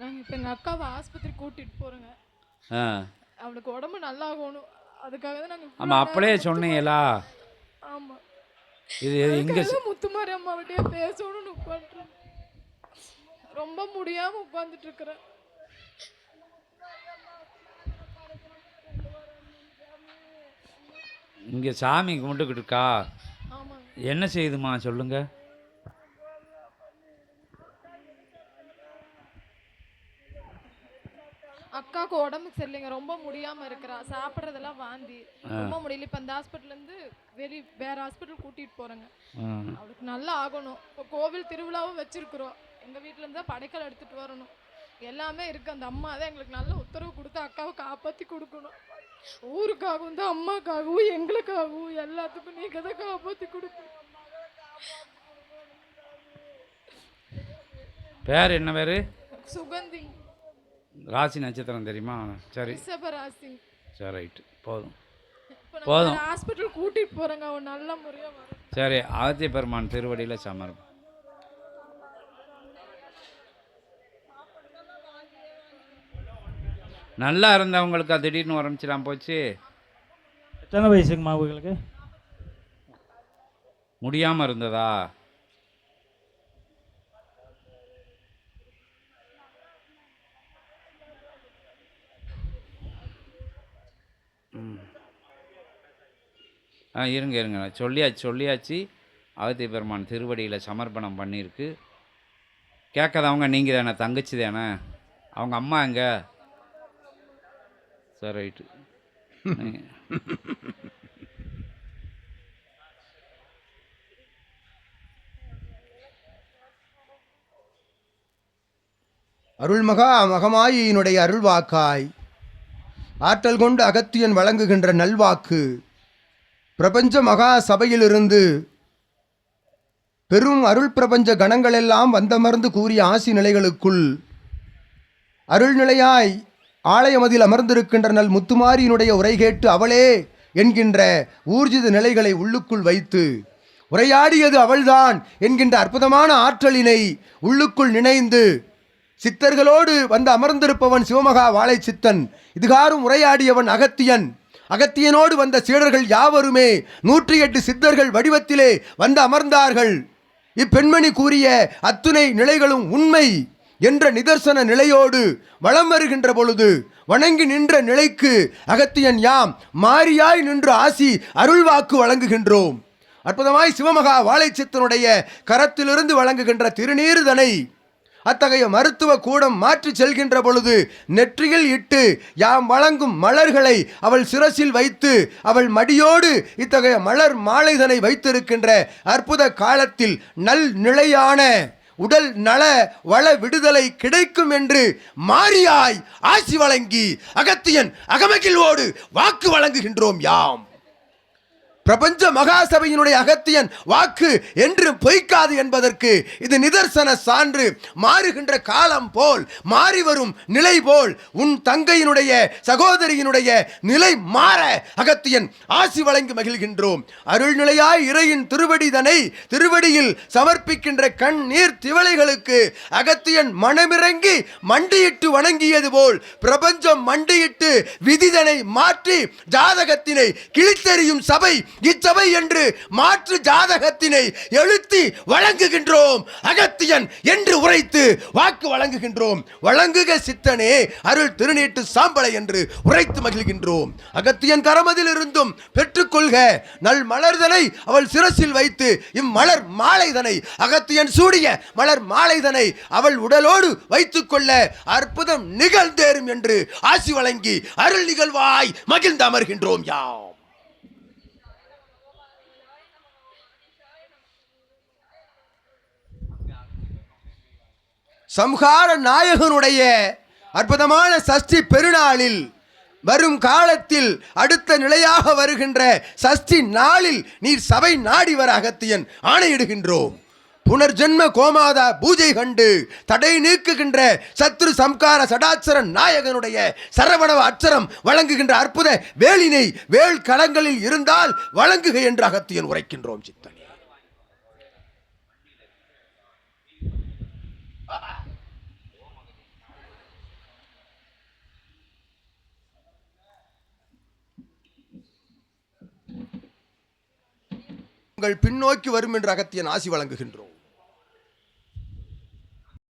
நாங்கள் இப்போ எங்கள் அக்காவை ஆஸ்பத்திரி கூட்டிகிட்டு போகிறோங்க ஆ. அவளுக்கு உடம்பு நல்லா ஆகணும் அதுக்காக தான் நாங்கள் ஆமாம் அப்படியே சொன்னீங்களா? ஆமாம் இது இங்கே முத்துமாரி அம்மாவிட்டே பேசணும்னு உட்காந்துருக்கேன் ரொம்ப முடியாமல் உட்காந்துட்டு இருக்கிறேன். இங்கே சாமி கும்பிட்டுக்கிட்டு இருக்கா? என்ன செய்யுதுமா சொல்லுங்க. அக்காவுக்கு உடம்பு சரியில்லைங்க. ரொம்ப முடியாம இருக்கிறா. சாப்பிட்றதெல்லாம் வாந்தி. ரொம்ப முடியல. இப்போ அந்த ஹாஸ்பிட்டல்ல இருந்து வெளி வேற ஹாஸ்பிட்டல் கூட்டிட்டு போறேங்க. அவளுக்கு நல்லா ஆகணும். இப்போ கோவில் திருவிழாவும் வச்சிருக்கிறோம். எங்க வீட்ல இருந்தா படைக்கல் எடுத்துட்டு வரணும். எல்லாமே இருக்கு. அந்த அம்மா தான் எங்களுக்கு நல்ல உத்தரவு கொடுத்து அக்காவை காப்பாத்தி கொடுக்கணும். ஊருக்காகவும் தான் அம்மாக்காகவும் எங்களுக்காகவும் எல்லாத்துக்கும் நீங்க தான் காப்பாத்தி கொடுக்கணும். பேர் என்ன பேர்? சுகந்தி. ராசி நட்சத்திரம் தெரியுமா? சரி. ரிஷபராசி சரி ரைட்டு போதும். இப்போ போதும். ஹாஸ்பிட்டல் கூட்டிட்டு போறேங்க. அவன் நல்ல முறையா வரும் சரி ஆதித்ய பெருமான் திருவடியில் சமர்ப்பம் நல்லா இருந்தவங்களுக்கு அது திடீர்னு உடம்பிச்சிலாம் போச்சு. எத்தனை வயசுங்கம்மா உங்களுக்கு? முடியாமல் இருந்ததா? ஆ இருங்க இருங்க. சொல்லியாச்சு சொல்லியாச்சு. ஆதித்ய பெருமான் திருவடியில் சமர்ப்பணம் பண்ணியிருக்கு. கேட்காதவங்க நீங்கள் தானே தங்கச்சி தானே அவங்க அம்மா எங்க? சரி ரைட்டு அருள்மகா மகமாயினுடைய அருள்வாக்காய். ஆற்றல் கொண்டு அகத்தியன் வழங்குகின்ற நல்வாக்கு. பிரபஞ்ச மகா சபையிலிருந்து பெரும் அருள் பிரபஞ்ச கணங்களெல்லாம் வந்தமர்ந்து கூறிய ஆசி நிலைகளுக்குள் அருள்நிலையாய் ஆலயமதில் அமர்ந்திருக்கின்ற நல் முத்துமாரியினுடைய உரை கேட்டு அவளே என்கின்ற ஊர்ஜித நிலைகளை உள்ளுக்குள் வைத்து உரையாடியது அவள்தான் என்கின்ற அற்புதமான ஆற்றலினை உள்ளுக்குள் நினைந்து சித்தர்களோடு வந்து அமர்ந்திருப்பவன் சிவமகா வாழை சித்தன் இதுகாரும் உரையாடியவன் அகத்தியன். அகத்தியனோடு வந்த சீடர்கள் யாவருமே நூற்றி எட்டு சித்தர்கள் வடிவத்திலே வந்து அமர்ந்தார்கள். இப்பெண்மணி கூறிய அத்துணை நிலைகளும் உண்மை என்ற நிதர்சன நிலையோடு வலம் வருகின்ற பொழுது வணங்கி நின்ற நிலைக்கு அகத்தியன் யாம் மாறியாய் நின்று ஆசி அருள்வாக்கு வழங்குகின்றோம். அற்புதமாய் சிவமகா வாழைச்சித்தனுடைய கரத்திலிருந்து வழங்குகின்ற திருநீறுதனை அத்தகைய மருத்துவ கூடம் மாற்றி செல்கின்ற பொழுது நெற்றியில் இட்டு யாம் வழங்கும் மலர்களை அவள் சிரசில் வைத்து அவள் மடியோடு இத்தகைய மலர் மாலைதனை வைத்திருக்கின்ற அற்புத காலத்தில் நல் நிலையான உடல் நல வள விடுதலை கிடைக்கும் என்று மாரியாய் ஆசி வழங்கி அகத்தியன் அகமகிழ்வோடு வாக்கு வழங்குகின்றோம் யாம். பிரபஞ்ச மகாசபையினுடைய அகத்தியன் வாக்கு என்று பொய்க்காது என்பதற்கு இது நிதர்சன சான்று. மாறுகின்ற காலம் போல் மாறி வரும் நிலை போல் உன் தங்கையினுடைய சகோதரியினுடைய நிலை மாற அகத்தியன் ஆசி வழங்கி மகிழ்கின்றோம். அருள்நிலையாய் இறையின் திருவடிதனை திருவடியில் சமர்ப்பிக்கின்ற கண் நீர் திவளைகளுக்கு அகத்தியன் மனமிறங்கி மண்டியிட்டு வணங்கியது போல் பிரபஞ்சம் மண்டியிட்டு விதிதனை மாற்றி ஜாதகத்தினை கிழித்தெறியும் சபை இச்சபை என்று மாற்று ஜாதகத்தினை எழுத்தி வழங்குகின்றோம். அகத்தியன் என்று உரைத்து வாக்கு வழங்குகின்றோம். வழங்குக சித்தனே அருள் திருநீட்டு சாம்பலை என்று உரைத்து மகிழ்கின்றோம். அகத்தியன் கரமதில் இருந்தும் பெற்றுக்கொள்க. நல் மலர்தனை அவள் சிரசில் வைத்து இம்மலர் மாலைதனை அகத்தியன் சூடிய மலர் மாலைதனை அவள் உடலோடு வைத்துக்கொள்ள அற்புதம் நிகழ்ந்தேறும் என்று ஆசி வழங்கி அருள் நிகழ்வாய் மகிழ்ந்து அமர்கின்றோம் யாம். சம்ஹார நாயகனுடைய அற்புதமான சஷ்டி பெருநாளில் வரும் காலத்தில் அடுத்த நிலையாக வருகின்ற சஷ்டி நாளில் நீர் சபை நாடி வர அகத்தியன் ஆணையிடுகின்றோம். புனர்ஜென்ம கோமாதா பூஜை கண்டு தடை நீக்குகின்ற சத்ரு சம்கார சடாச்சரன் நாயகனுடைய சரவணவ அச்சரம் வழங்குகின்ற அற்புத வேலினை வேல் களங்களில் இருந்தால் வழங்குக என்று அகத்தியன் உரைக்கின்றோம் சித்தனே. உங்கள் பின்னோக்கி வரும் என்று அகத்தியன் ஆசி வழங்குகின்றோம்.